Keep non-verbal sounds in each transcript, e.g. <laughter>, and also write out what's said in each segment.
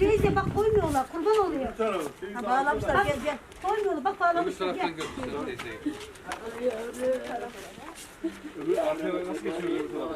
Teyze bak koymuyorlar kurban oluyor. Ha, bağlamışlar gel gel. Koymuyorlar bak Öbür bağlamışlar taraftan gel. götürsün teyzeyi. Öbür arkaya nasıl geçiyor öbür tarafa?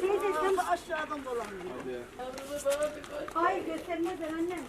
Teyze sen Bu aşağıdan dolanıyor. Hayır göstermezler annem. <laughs>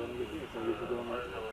嗯。